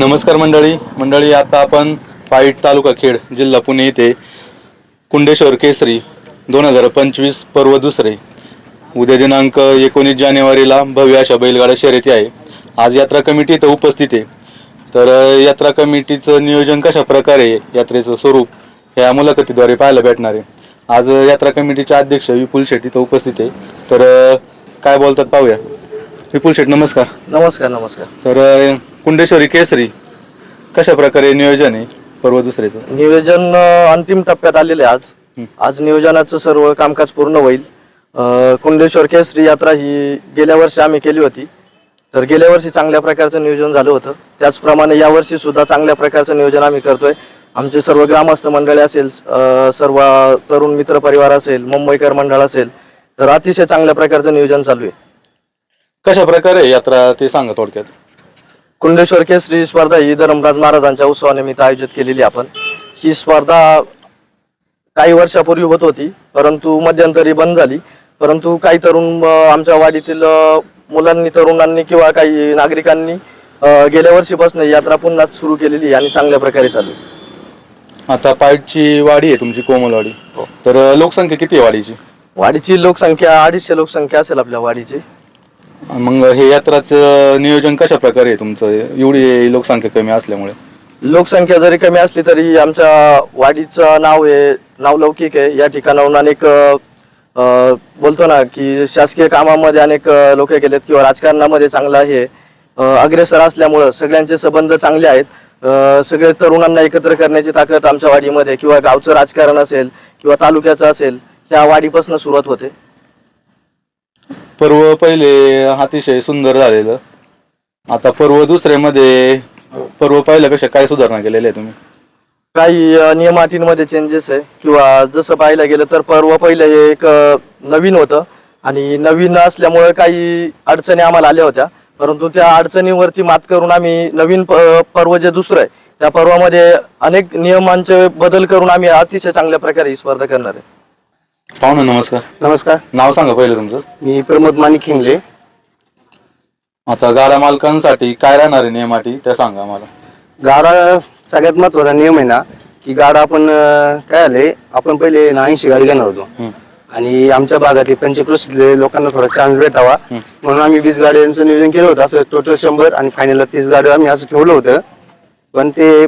नमस्कार मंडळी. मंडळी आता आपण फाईट तालुका खेड जिल्हा पुणे येथे कुंडेश्वर केसरी दोन हजार पंचवीस पर्व दुसरे. उद्या दिनांक एकोणीस जानेवारीला भव्य अशा बैलगाडा शर्यती आहे. आज यात्रा कमिटी इथं उपस्थित आहे. तर यात्रा कमिटीचं नियोजन कशा प्रकारे यात्रेचं स्वरूप या मुलाखतीद्वारे पाहायला भेटणार आहे. आज यात्रा कमिटीचे अध्यक्ष विपुल शेट्टी इथं उपस्थित आहे. तर काय बोलतात पाहूया. विपुल शेट नमस्कार. नमस्कार नमस्कार. तर अ, कुंडेश्वरी केसरी कशा प्रकारे नियोजन आहे पर्व दुसऱ्याचं? नियोजन अं, अंतिम टप्प्यात आलेले आज. हं. आज नियोजनाचं सर्व कामकाज पूर्ण होईल. अं, कुंडेश्वर केसरी यात्रा ही गेल्या वर्षी आम्ही केली होती. तर गेल्या वर्षी चांगल्या प्रकारचं नियोजन झालं होतं. त्याचप्रमाणे यावर्षी सुद्धा चांगल्या प्रकारचं नियोजन आम्ही करतोय. आमचे सर्व ग्रामस्थ मंडळी असेल अं, सर्व तरुण मित्र परिवार असेल मुंबईकर मंडळ असेल तर अतिशय चांगल्या प्रकारचं नियोजन चालू आहे. कशा प्रकारे यात्रा ते सांगा थोडक्यात? कुंडेश्वर केसरी स्पर्धा ही धर्मराज महाराजांच्या उत्सवानिमित्त आयोजित केलेली आपण. ही स्पर्धा काही वर्षापूर्वी होत होती परंतु मध्यंतरी बंद झाली. परंतु काही तरुण आमच्या वाडीतील मुलांनी तरुणांनी किंवा काही नागरिकांनी गेल्या वर्षीपासून यात्रा पुन्हा सुरू केलेली आहे आणि चांगल्या प्रकारे चालू. आता पाईटची वाडी आहे तुमची कोमलवाडी. हो. तर लोकसंख्या किती आहे वाडीची? वाडीची लोकसंख्या अडीचशे लोकसंख्या असेल आपल्या वाडीची. मग हे यात्राचं नियोजन कशा प्रकारे आहे तुमचं? एवढी लोकसंख्या कमी असल्यामुळे. लोकसंख्या जरी कमी असली तरी आमच्या वाडीचं नाव आहे नावलौकिक आहे. या ठिकाणाहून अनेक अ, बोलतो ना की शासकीय कामामध्ये अनेक लोक गेलेत किंवा राजकारणामध्ये चांगलं हे अ, अग्रेसर असल्यामुळं सगळ्यांचे संबंध चांगले आहेत. अ, सगळे तरुणांना एकत्र करण्याची ताकद आमच्या वाडीमध्ये किंवा गावचं राजकारण असेल किंवा तालुक्याचं असेल ह्या वाडीपासून सुरुवात होते. पर्व पहिले अतिशय सुंदर झालेलं. आता पर्व दुसऱ्यामध्ये पर्व पहिल्यापेक्षा काय सुधारणा केलेल्या आहे तुम्ही? काही अ, चेंजेस आहे. किंवा जसं पाहायला गेलं तर पर्व पहिलं हे एक अ, नवीन होतं. आणि नवीन असल्यामुळे काही अडचणी आम्हाला आल्या होत्या. परंतु त्या अडचणीवरती मात करून आम्ही नवीन प- पर्व जे दुसरं आहे त्या पर्वामध्ये अनेक नियमांचे बदल करून आम्ही अतिशय चांगल्या प्रकारे ही स्पर्धा करणार आहे. पाहू ना नमस्कार. नमस्कार. नाव सांगा पहिलं तुमचं. मी प्रमोद मानिक खिंगले आता गाड्या मालकांसाठी काय राहणार आहे नियमाटी ते सांगा आम्हाला. गाडा सगळ्यात महत्त्वाचा नियम आहे ना की गाडा आपण अं, काय आले आपण पहिले ऐंशी गाडी घेणार होतो. आणि आमच्या भागातले पंचकृषीतले लोकांना थोडा चान्स भेटावा. म्हणून आम्ही वीस गाड्यांचं नियोजन केलं होतं असं टोटल शंभर आणि फायनलला तीस गाडी आम्ही असं ठेवलं होतं. पण ते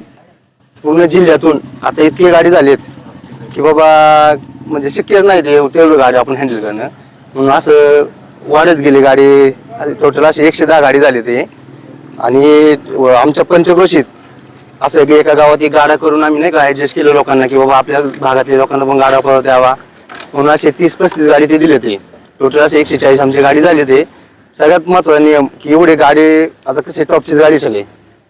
पूर्ण जिल्ह्यातून आता इतकी गाडी झालीत की बाबा म्हणजे शक्यच नाही ते तेवढं गाडी आपण हँडल करणं. म्हणून असं वाढत गेली गाडी. टोटल अशी एकशे दहा गाडी झाली ते. आणि आमच्या पंचक्रोशीत असं की एका गावात एक गाडा करून आम्ही नाही का ऍडजस्ट केलं लोकांना की बाबा आपल्या भागातल्या लोकांना पण गाडा परत द्यावा म्हणून असे तीस पस्तीस गाडी ते दिले ते. टोटल असे एकशे चाळीस आमची गाडी झाली ते. सगळ्यात महत्त्वाचा नियम की एवढे गाडी आता कसे टॉपचीच गाडी सगळे.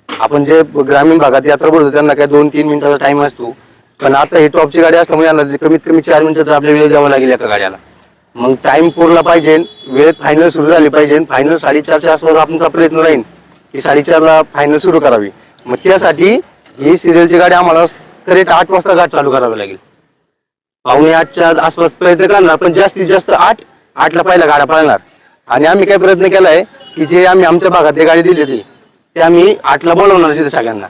आपण जे ग्रामीण भागात यात्रा भरतो त्यांना काय दोन तीन मिनिटाचा टाइम असतो. पण आता ही टॉपची गाडी असल्यामुळे यांना कमीत कमी चार मिनिटं तर आपल्या वेळ द्यावा लागेल एका गाड्याला मग टाइम पुरला पाहिजे वेळेत फायनल सुरू झाली पाहिजे फायनल साडेचारच्या आसपास आपणचा प्रयत्न राहील की साडेचारला फायनल सुरू करावी. मग त्यासाठी ही सिरियलची गाडी आम्हाला करेक्ट आठ वाजता गाठ चालू करावी लागेल. पावणे आठच्या आसपास प्रयत्न करणार पण जास्तीत जास्त आठ आठला पहिला गाड्या पाळणार. आणि आम्ही काय प्रयत्न केलाय की जे आम्ही आमच्या भागात गाडी दिली होती ते आम्ही आठला बोलवणार तिथे सगळ्यांना.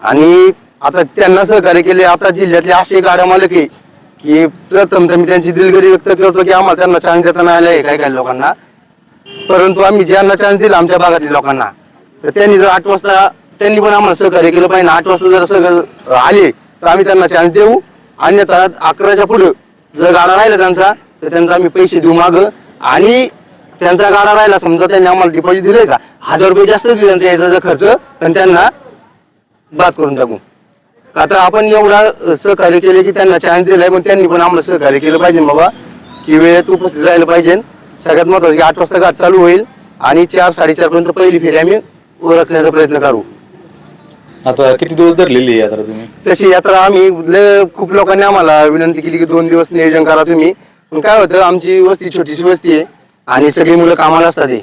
आणि आता त्यांना सहकार्य केले. आता जिल्ह्यातले असे गाड्या मालक आहे की प्रथम तर मी त्यांची दिलगिरी व्यक्त करतो की आम्हाला त्यांना चान्स देता नाही आलाय काही काही लोकांना. परंतु आम्ही ज्यांना चान्स दिला आमच्या भागातल्या लोकांना तर त्यांनी जर आठ वाजता त्यांनी पण आम्हाला सहकार्य केलं पाहिजे. आठ वाजता जर सगळं आले तर आम्ही त्यांना चान्स देऊ. अन्यथा अकराच्या पुढे जर गाडा राहिला त्यांचा तर त्यांचा आम्ही पैसे देऊ माग. आणि त्यांचा गाडा राहिला समजा त्यांनी आम्हाला डिपॉझिट दिलंय का? हजार रुपये जास्त दिले त्यांचा यायचा खर्च पण त्यांना बाद करून टाकू. आता आपण एवढा सहकार्य केले की त्यांना चान्स दिलाय पण त्यांनी पण आम्हाला सहकार्य केलं पाहिजे बाबा. की वेळेत उपस्थित राहिलं पाहिजे. सगळ्यात महत्वाचं की आठ वाजता गाठ चालू होईल आणि चार साडेचार पर्यंत पहिली फेरी आम्ही ओळखण्याचा प्रयत्न करू. आता किती दिवस धरलेली यात्रा तुम्ही? तशी यात्रा आम्ही लय खूप लोकांनी आम्हाला विनंती केली की दोन दिवस नियोजन करा तुम्ही. पण काय होतं आमची वस्ती छोटीशी वस्ती आहे आणि सगळी मुलं कामाला असतात हे.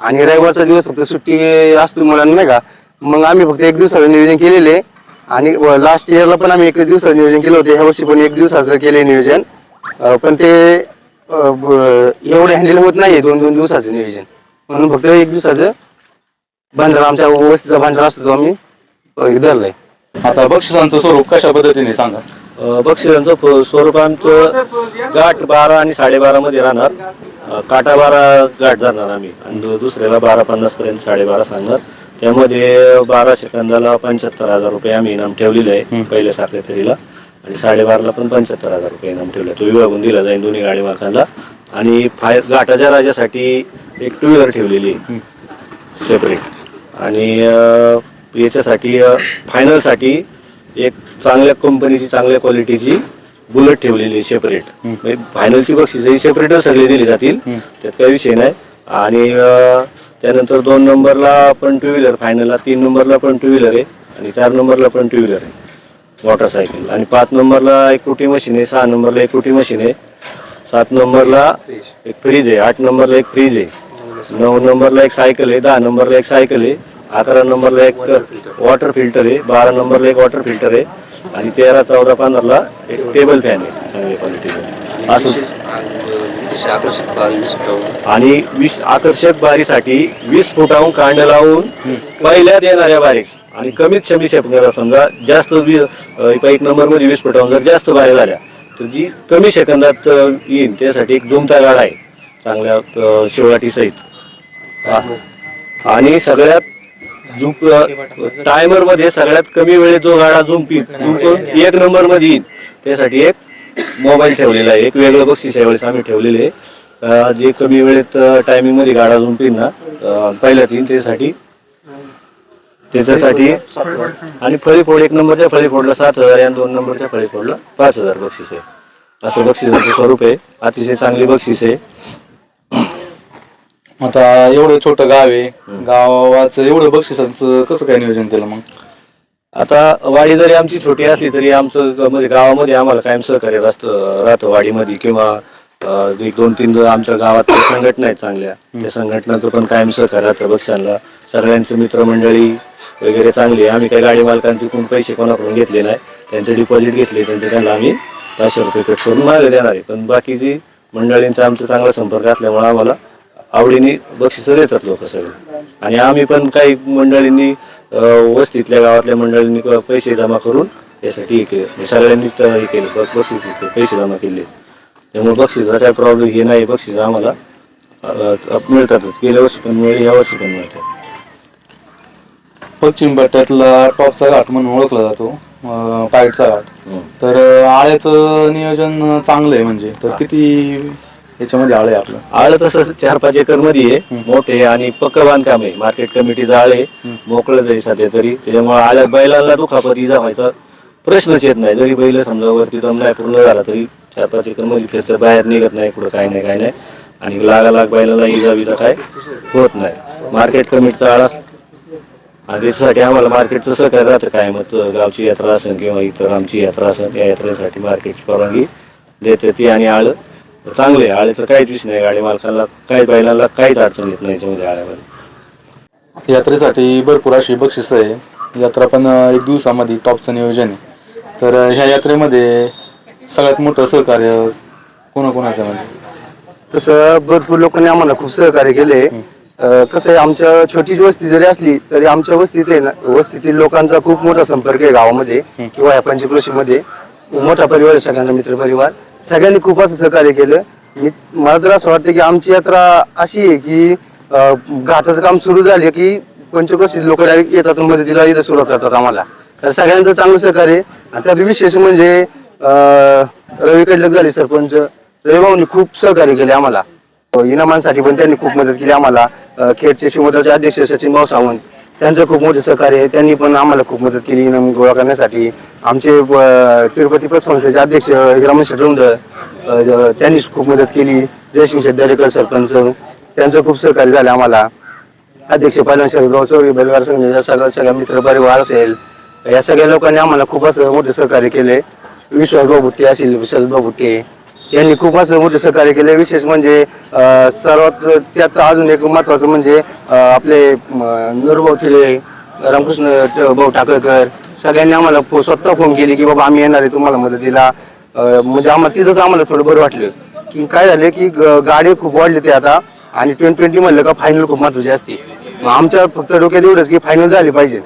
आणि रविवारचा दिवस फक्त सुट्टी असतो मुलांना नाही का? मग आम्ही फक्त एक दिवसाचं नियोजन केलेले आणि लास्ट इयरला पण आम्ही एक दिवसाचं नियोजन केलं होतं. ह्या वर्षी पण एक दिवसाचं केले नियोजन. पण ते एवढं हँडल होत नाहीये दोन दोन दिवसाचं नियोजन. म्हणून फक्त एक दिवसाचं भांडारा आमच्या वस्तीचा भांडारा असतो तो आम्ही धरलंय. आता बक्षिसांचं स्वरूप कशा पद्धतीने सांगा? बक्षिसांचं स्वरूप आमचं गाठ बारा आणि साडेबारा मध्ये राहणार. काटा बारा गाठ धरणार आम्ही. आणि दुसऱ्याला बारा पन्नास पर्यंत साडेबारा सांगणार. त्यामध्ये बारा सेकंदाला पंच्याहत्तर हजार रुपये आम्ही इनाम ठेवलेलं आहे पहिल्या साखरे फेरीला. आणि साडेबाराला पण पंच्याहत्तर हजार रुपये इनाम ठेवलं तो विभागून दिला जाईल दोन्ही गाडी मालकांना. आणि फाय घाटाच्या राजासाठी एक टू व्हीलर ठेवलेली आहे. सेपरेट आणि याच्यासाठी फायनलसाठी एक चांगल्या कंपनीची चांगल्या क्वालिटीची बुलेट ठेवलेली सेपरेट म्हणजे फायनलची बक्षीस ही सेपरेटच सगळे दिली जातील. त्यात काही विषय नाही. आणि त्यानंतर दोन नंबरला पण टू व्हीलर फायनलला तीन नंबरला पण टू व्हीलर आहे आणि चार नंबरला पण टू व्हीलर आहे. मोटरसायकल आणि पाच नंबरला एक कोटी मशीन आहे सहा नंबरला एक कोटी मशीन आहे. सात नंबरला एक फ्रीज आहे आठ नंबरला एक फ्रीज आहे. नऊ नंबरला एक सायकल आहे दहा नंबरला एक सायकल आहे. अकरा नंबरला एक वॉटर फिल्टर आहे बारा नंबरला एक वॉटर फिल्टर आहे. आणि तेरा चौदा पंधराला एक टेबल फॅन आहे. चांगल्या क्वालिटीचा असं. आणि वीस आकर्षक बारीसाठी वीस फुटाहून कांड लावून पहिल्यात येणाऱ्या बारीक. आणि कमीत कमी सेकंदाला समजा जास्त वी- अं, एक नंबरमध्ये वीस फुटाहून जर जास्त बारी झाल्या तर जी कमी सेकंदात अं, येईल त्यासाठी एक जुमता गाडा आहे चांगल्या अं, शिवराटी सहित आणि सगळ्यात झुंप टायमरमध्ये सगळ्यात कमी वेळेत जो गाडा झुंपी झुंपून एक नंबरमध्ये येईल त्यासाठी एक मोबाईल ठेवलेला आहे. एक वेगळं बक्षीस यावेळेस आम्ही ठेवलेले आहे. जे कमी वेळेत टायमिंगमध्ये गाडा झुंपील ना अं, पहिल्यात येईल त्यासाठी. त्याच्यासाठी. आणि फळीफोड एक नंबरच्या फळीफोडला सात हजार आणि दोन नंबरच्या फळीफोडला पाच हजार बक्षीस आहे. असं बक्षिसाचं स्वरूप आहे. अतिशय चांगली बक्षीस आहे. आता एवढं छोटं गाव आहे. गावाचं एवढं बक्षिसांचं कसं काय नियोजन केलं मग? आता वाडी जरी आमची छोटी असली तरी आमचं ग- म्हणजे गावामध्ये आम्हाला कायम सहकार्य राहतं राहतं वाडीमध्ये किंवा अं, एक दोन तीन जर आमच्या गावात काही संघटना आहेत चांगल्या. त्या संघटनाचं पण कायम सहकार्य राहतं बक्षांना सगळ्यांचं मित्रमंडळी वगैरे चांगली आहे. आम्ही काही गाडी मालकांचे कोण पैसे कोणाकडून घेतले नाही. त्यांचे डिपॉझिट घेतले त्यांचे त्यांना आम्ही पाचशे रुपये कट करून मागे देणार आहे. पण बाकीची मंडळींचा आमचा चांगला संपर्क असल्यामुळे आम्हाला आवडीने बक्षिसं देतात लोक सगळे. आणि आम्ही पण काही मंडळींनी वस्तीतल्या गावातल्या मंडळींनी पैसे जमा करून यासाठी हे केले. म्हणजे सगळ्यांनी हे केले. बक्षीस हे पैसे जमा केले. त्यामुळे बक्षीसचा काही प्रॉब्लेम हे नाही. बक्षीस आम्हाला मिळतातच. गेल्या वर्षी पण मिळेल या वर्षी पण मिळतात. पश्चिम पट्ट्यातला टॉपचा घाट म्हणून ओळखला जातो. पायटचा घाट. हम्म. तर आळ्याचं नियोजन चांगलं आहे म्हणजे. तर किती याच्यामध्ये आळे आपलं. आळ तसं चार पाच एकरमध्ये आहे. मोठे आणि पक्क बांधकाम आहे. मार्केट कमिटीचं आळ आहे. मोकळं जाईल सध्या तरी. त्याच्यामुळे आळ्यात बैलांना दुखापत इजा व्हायचा प्रश्नच येत नाही. जरी बैल समजा वरती दम नाही पूर्ण झाला तरी चार पाच एकरमध्ये फिरतं बाहेर निघत नाही कुठं काय नाही काय नाही. आणि लागा लाग बैलाला इजा विजा काय होत नाही. मार्केट कमिटीचा आळा. आणि त्याच्यासाठी आम्हाला मार्केटचं सहकार्य राहतं. काय मग गावची यात्रा असेल किंवा इतर आमची यात्रा असेल त्या यात्रेसाठी मार्केटची परवानगी देते ती आणि आळ. चांगले आहे. आळ्याचं काहीच विषय नाही. गाडी मालकाला काही बैलांना काहीच अडचण येत नाही याच्यामध्ये आळ्यामध्ये यात्रेसाठी भरपूर अशी बक्षिसं आहे. यात्रा पण अं, एक दिवसामध्ये टॉपचं नियोजन आहे. तर अं, ह्या यात्रेमध्ये सगळ्यात मोठं सहकार्य कोणाकोणाचं म्हणजे? तसं भरपूर लोकांनी आम्हाला खूप सहकार्य केले. अं, कसं आहे आमच्या छोटी वस्ती जरी असली तरी आमच्या वस्तीत आहे ना वस्तीतील लोकांचा खूप मोठा संपर्क आहे गावामध्ये किंवा या पंचक्रोशीमध्ये. मोठा परिवार आहे सगळ्यांना मित्र परिवार सगळ्यांनी खूप असं सहकार्य केलं. मी मला तर असं वाटतं की आमची यात्रा अशी आहे की अं, घाटाचं काम सुरू झाले की पंचक्रोशी लोक डायरेक्ट येतात मदतीला इथं सुरुवात करतात आम्हाला. तर सगळ्यांचं चांगलं सहकार्य आहे. आणि त्यात विशेष म्हणजे अं, रवी कडलक झाले सरपंच. रविभाऊनी खूप सहकार्य केले आम्हाला. इनामांसाठी पण त्यांनी खूप मदत केली आम्हाला. अ, खेडचे शिवमंडळाचे अध्यक्ष सचिन भाऊ सावंत. त्यांचं खूप मोठे सहकार्य आहे. त्यांनी पण आम्हाला खूप मदत केली इनाम गोळा करण्यासाठी. आमचे अ, तिरुपती पतसंस्थेचे अध्यक्ष हिरामन शेटरुंद त्यांनी खूप मदत केली. जयसिंग शेट्टी सरपंच त्यांचं खूप सहकार्य झालं आम्हाला. अध्यक्ष पालन शरदराव चौरी बैलगार संघ सगळा सगळ्या सगळ्या मित्र परिवार असेल या सगळ्या लोकांनी आम्हाला खूप असं मोठे सहकार्य केले विश्वासभाऊ भुट्टे असेल विशालभाऊ भुट्टे यांनी खूप असं मोठं सहकार्य केलं. विशेष म्हणजे सर्वात त्यात अजून एक महत्वाचं म्हणजे आपले नरभाऊ ठिले रामकृष्ण भाऊ टाकळकर सगळ्यांनी आम्हाला फो- स्वतः फोन केली की बाबा आम्ही येणार आहे तुम्हाला मदतीला म्हणजे आम्हाला तिथंच आम्हाला थोडं बरं वाटलं. की काय झालं की ग- गाडी खूप वाढली ते आता आणि ट्वेंटी ट्वेंटी म्हणलं का फायनल खूप महत्वाची असते. मग आमच्या फक्त डोक्यात एवढंच की फायनल झाली पाहिजे.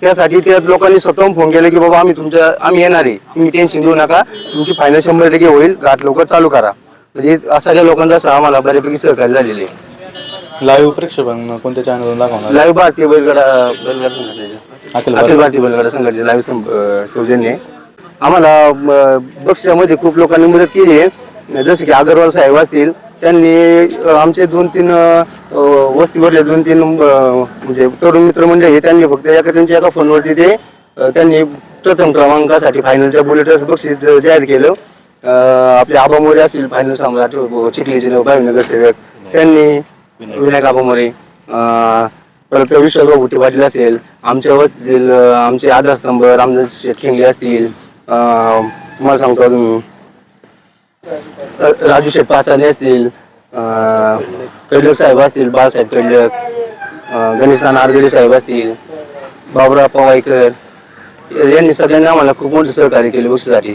त्यासाठी त्या लोकांनी स्वतःहून फोन केला की बाबा आम्ही तुमच्या आम्ही येणार आहे. तुम्ही टेन्शन घेऊ नका. तुमची फायनल शंभर टक्के होईल. घाट लवकर चालू करा. म्हणजे सगळ्या लोकांचा असं आम्हाला बऱ्यापैकी सहकार्य झालेले आहे. लाईव्ह प्रेक्षेपण कोणत्या चॅनलवर दाखवणार? लाईव्ह भारतीय बैलगाडा बैलगाडा. अखिल भारतीय बैलगाडा संघटनेचे लाईव्ह सौजन्य आम्हाला म, बक्षिसामध्ये खूप लोकांनी मदत केली आहे. जसे की अगरवाल साहेब असतील त्यांनी आमचे दोन तीन वस्तीवरले दोन तीन म्हणजे तरुण मित्र म्हणजे हे त्यांनी फक्त एका त्यांच्या एका फोनवरती ते त्यांनी प्रथम क्रमांकासाठी फायनलच्या बुलेट बक्षीस जाहीर केलं. आपले आबा मोरे असतील फायनल सम्राट हो, हो, चिखलीचे हो, भावीनगर सेवक. त्यांनी विनायक आबा मोरे परत विश्वभाऊ भुटे पाटील असेल आमच्या वस्तीतील आमचे आधारस्तंभ रामदास शेटखिंगले असतील मला तुम्हाला सांगतो राजू शेठ पाचाने असतील अ, कडलक साहेब असतील बाळासाहेब कडलक अ, गणेश नाना आरगडे साहेब असतील बाबुराव पवायकर यांनी सगळ्यांनी आम्हाला खूप मोठे सहकार्य केले बक्षीसाठी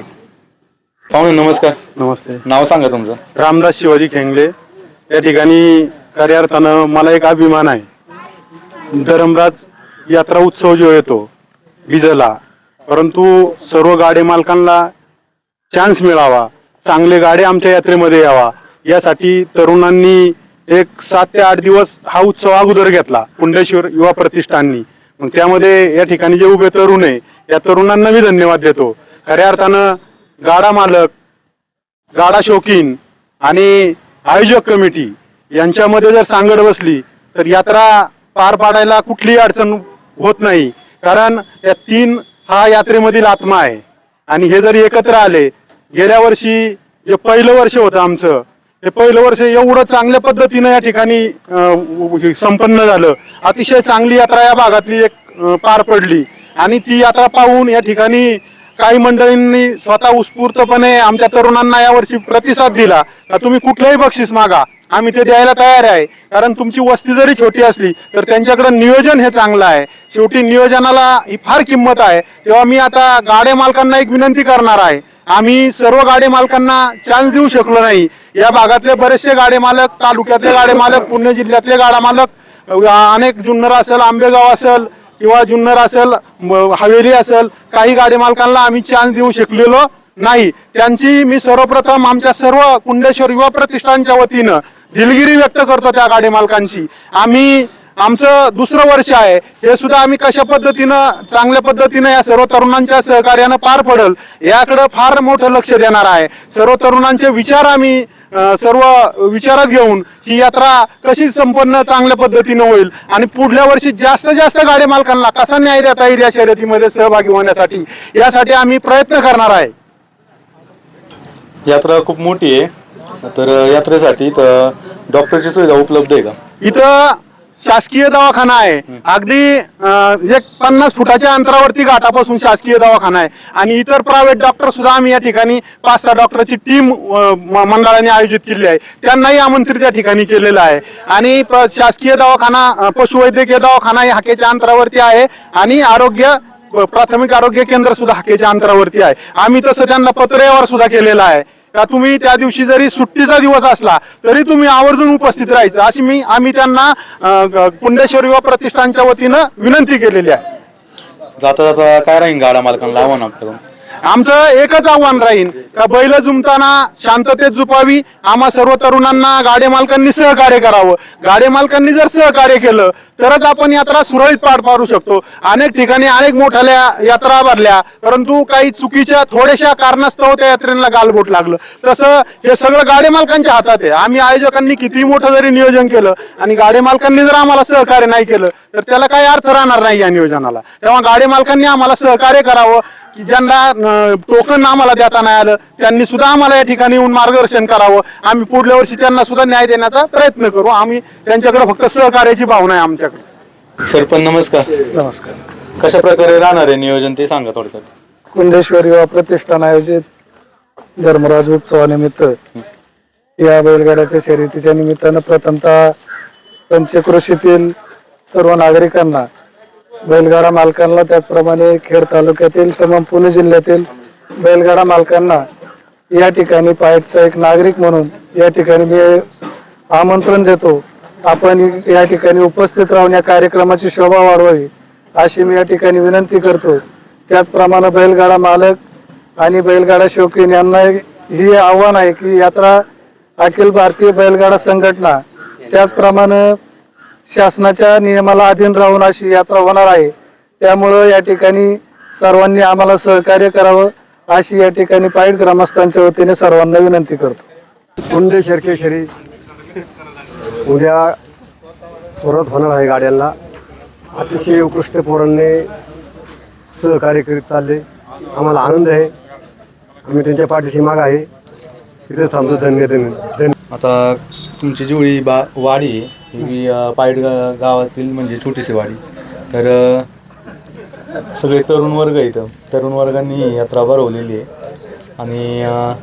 पाहुणे नमस्कार. नमस्ते. नाव सांगा तुमचं. रामदास शिवाजी खेंगले. या ठिकाणी कार्यार्थानं मला एक अभिमान आहे. धरमराज यात्रा उत्सव जो येतो डिझेलला परंतु सर्व गाडे मालकांना चान्स मिळावा चांगले गाडे आमच्या यात्रेमध्ये यावा. यासाठी तरुणांनी एक सात ते आठ दिवस हा उत्सव अगोदर घेतला पुंडेश्वर युवा प्रतिष्ठाननी. मग त्यामध्ये या ठिकाणी जे उभे तरुण आहे या तरुणांना मी धन्यवाद देतो. खऱ्या अर्थानं गाडा मालक गाडा शौकीन आणि आयोजक कमिटी यांच्यामध्ये जर सांगड बसली तर यात्रा पार पाडायला कुठलीही अडचण होत नाही. कारण या तीन हा यात्रेमधील आत्मा आहे. आणि हे जर एकत्र आले गेल्या वर्षी जे पहिलं वर्ष होतं आमचं हे पहिलं वर्ष एवढं चांगल्या पद्धतीनं या ठिकाणी संपन्न झालं. अतिशय चांगली यात्रा या भागातली एक पार पडली. आणि ती यात्रा पाहून या ठिकाणी काही मंडळींनी स्वतः उत्स्फूर्तपणे आमच्या तरुणांना यावर्षी प्रतिसाद दिला. का तुम्ही कुठलंही बक्षीस मागा. आम्ही ते द्यायला तयार आहे. कारण तुमची वस्ती जरी छोटी असली तर त्यांच्याकडे नियोजन हे चांगलं आहे. शेवटी नियोजनाला ही फार किंमत आहे. तेव्हा मी आता गाड्या मालकांना एक विनंती करणार आहे. आम्ही सर्व गाडी मालकांना चान्स देऊ शकलो नाही. या भागातले बरेचसे गाडे मालक तालुक्यातले गाडे मालक पुणे जिल्ह्यातले गाडा मालक अनेक जुन्नर असेल आंबेगाव असेल किंवा जुन्नर असेल हवेली असेल काही गाडी मालकांना आम्ही चान्स देऊ शकलेलो नाही. त्यांची मी सर्वप्रथम आमच्या सर्व कुंडेश्वर युवा प्रतिष्ठानच्या वतीनं दिलगिरी व्यक्त करतो त्या गाडी मालकांची आम्ही आमचं दुसरं वर्ष आहे. हे सुद्धा आम्ही कशा पद्धतीनं चांगल्या पद्धतीनं या सर्व तरुणांच्या सहकार्यानं पार पडल याकडे फार मोठं लक्ष देणार आहे. सर्व तरुणांचे विचार आम्ही सर्व विचारात घेऊन ही यात्रा कशी संपन्न चांगल्या पद्धतीनं होईल आणि पुढल्या वर्षी जास्तीत जास्त गाडी मालकांना कसा न्याय देता येईल या शर्यतीमध्ये सहभागी होण्यासाठी यासाठी आम्ही प्रयत्न करणार आहे. यात्रा खूप मोठी आहे. तर यात्रेसाठी तर डॉक्टरची सुविधा उपलब्ध आहे का? इथं शासकीय दवाखाना आहे. अगदी अं, एक पन्नास फुटाच्या अंतरावरती घाटापासून शासकीय दवाखाना आहे. आणि इतर प्रायव्हेट डॉक्टर सुद्धा आम्ही या ठिकाणी पाच सहा डॉक्टरची टीम मंडळाने आयोजित केली आहे. त्यांनाही आमंत्रित या ठिकाणी केलेलं आहे. आणि शासकीय दवाखाना अं, पशुवैद्यकीय दवाखाना हे हाकेच्या अंतरावरती आहे. आणि आरोग्य प्राथमिक आरोग्य केंद्र सुद्धा हाकेच्या अंतरावरती आहे. आम्ही तसं त्यांना पत्रव्यवहार सुद्धा केलेला आहे. का तुम्ही त्या दिवशी जरी सुट्टीचा दिवस असला तरी तुम्ही आवर्जून उपस्थित राहायचं. अशी मी आम्ही त्यांना पुंडेश्वर युवा प्रतिष्ठानच्या वतीनं विनंती केलेली आहे. जाता जाता काय राहील गाडा मालकांना? लावा ना आपल्याकडून. आमचं एकच आव्हान राहील का बैल जुमताना शांततेत जुपावी आम्हा सर्व तरुणांना गाडे मालकांनी सहकार्य करावं. गाडे मालकांनी जर सहकार्य केलं तरच आपण यात्रा सुरळीत पार पाडू शकतो. अनेक ठिकाणी अनेक मोठ्या यात्रा भरल्या परंतु काही चुकीच्या थोड्याशा कारणास्तव त्या यात्रेला गालबोट लागलं. तसं हे सगळं गाडे मालकांच्या हातात आहे. आम्ही आयोजकांनी किती मोठं जरी नियोजन केलं आणि गाडे मालकांनी जर आम्हाला सहकार्य नाही केलं तर त्याला काही अर्थ राहणार नाही या नियोजनाला. तेव्हा गाडे मालकांनी आम्हाला सहकार्य करावं. की ज्यांना टोकन आम्हाला देता नाही आलं त्यांनी सुद्धा आम्हाला या ठिकाणी येऊन मार्गदर्शन करावं. आम्ही पुढल्या वर्षी त्यांना सुद्धा न्याय देण्याचा प्रयत्न करू. आम्ही त्यांच्याकडे फक्त सहकार्याची भावना आहे आमच्याकडे. सरपंच नमस्कार. नमस्कार. कशा प्रकारे राहणार आहे नियोजन ते सांगा थोडक्यात. कुंडेश्वर युवा प्रतिष्ठान आयोजित धर्मराज उत्सवानिमित्त. या बैलगाड्याच्या शर्यतीच्या निमित्तानं प्रथमतः पंचक्रोशीतील सर्व नागरिकांना बैलगाडा मालकांना त्याचप्रमाणे खेड तालुक्यातील तमाम पुणे जिल्ह्यातील बैलगाडा मालकांना या ठिकाणी पाईपचा एक नागरिक म्हणून या ठिकाणी मी आमंत्रण देतो. आपण या ठिकाणी उपस्थित राहून या कार्यक्रमाची शोभा वाढवावी अशी मी या ठिकाणी विनंती करतो. त्याचप्रमाणे बैलगाडा मालक आणि बैलगाडा शौकीन यांना ही आव्हान आहे की यात्रा अखिल भारतीय बैलगाडा संघटना त्याचप्रमाणे शासनाच्या नियमाला अधीन राहून अशी यात्रा होणार आहे. त्यामुळं या ठिकाणी सर्वांनी आम्हाला सहकार्य करावं अशी या ठिकाणी पाईट ग्रामस्थांच्या वतीने सर्वांना विनंती करतो. कुंडेश्वर केशरी उद्या सुरुवात होणार आहे गाड्यांना. अतिशय उत्कृष्ट पोरांनी सहकार्य करीत चालले. आम्हाला आनंद आहे. आम्ही त्यांच्या पाठीशी माग आहे. तिथे थांबतो. धन्य धन्य धन्य. आता तुमची जेवढी बा वाडी आहे ही गा गावातील म्हणजे छोटीशी वाडी. तर अ, सगळे तरुण वर्ग इथं तरुण वर्गांनी ही यात्रा भरवलेली आहे. आणि अ,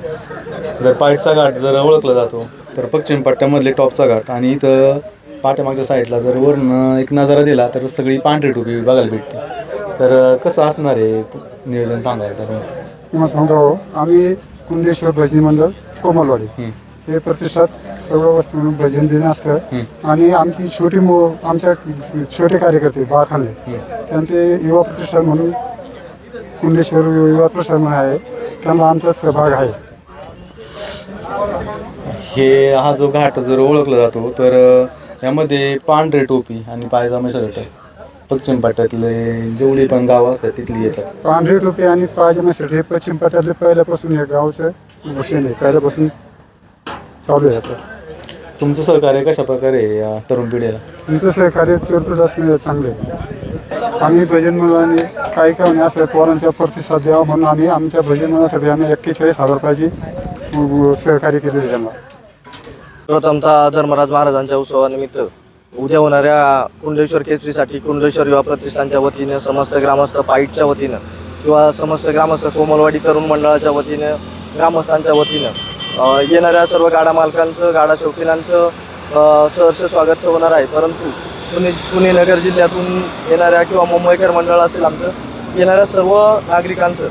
जर पायटचा घाट जर ओळखला जातो तर पश्चिम पट्ट्यामधले टॉपचा घाट आणि इथं पाठीमागच्या साईडला जर वरून एक नजारा दिला तर सगळी पांढरी टोपी बघायला भेटते. तर अ, कसं असणार आहे नियोजन सांगायचं तर सांगावं आम्ही कुंडेश्वर भजनी मंडळ कोमलवाडी. हे. प्रतिष्ठात सर्व वस्तू म्हणून भजन दिन असतं. आणि आमची छोटी मु आमच्या छोटे कार्यकर्ते बारखानले त्यांचे युवा प्रतिष्ठान म्हणून कुंडेश्वर युवा प्रतिष्ठान म्हणून आहे. त्यामुळे आमचा सहभाग आहे. हे हा जो घाट जर ओळखला जातो तर यामध्ये पांढरे टोपी आणि पायजामा शर्ट पश्चिम पट्ट्यातले जेवढी पण गावं असतात तिथली येतात. पांढरे टोपी आणि पायजमा शर्ट हे पश्चिम पट्ट्यातले पहिल्यापासून या गावचं भूषण आहे. पहिल्यापासून चालू आहे असं तुमचं सहकार्य कशा प्रकारे आहे या तरुण पिढीला? तुमचं सहकार्य तरतुडात चांगलं आहे. आम्ही भजन मंडळाने काही काही असं पोरांचा प्रतिसाद द्यावा म्हणून आम्ही आमच्या भजन मंडळातर्फे आम्ही एक्केचाळीस हजार रुपयाची अ, सहकार्य केलेले त्यांना. प्रथमतः धर्मराज महाराजांच्या उत्सवानिमित्त उद्या होणाऱ्या कुंडेश्वर केसरीसाठी कुंडेश्वर युवा प्रतिष्ठानच्या वतीने समस्त ग्रामस्थ पाईटच्या वतीनं किंवा समस्त ग्रामस्थ कोमलवाडी तरुण मंडळाच्या वतीनं ग्रामस्थांच्या वतीनं येणाऱ्या सर्व गाडा मालकांचं गाडा शौकीनांचं सहर्ष स्वागत होणार आहे. परंतु पुणे पुणे नगर जिल्ह्यातून येणाऱ्या किंवा मुंबईकर मंडळ असेल आमचं येणाऱ्या सर्व नागरिकांचं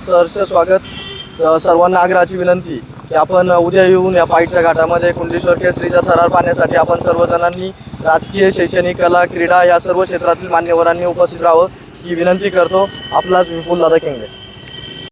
सहर्ष स्वागत सर्वांना आग्रहाची विनंती की आपण उद्या येऊन या पाईटच्या घाटामध्ये कुंडेश्वर केसरीचा थरार पाहण्यासाठी आपण सर्वजणांनी राजकीय शैक्षणिक कला क्रीडा या सर्व क्षेत्रातील मान्यवरांनी उपस्थित राहावं ही विनंती करतो. आपलाच विपुल दादा केंगडे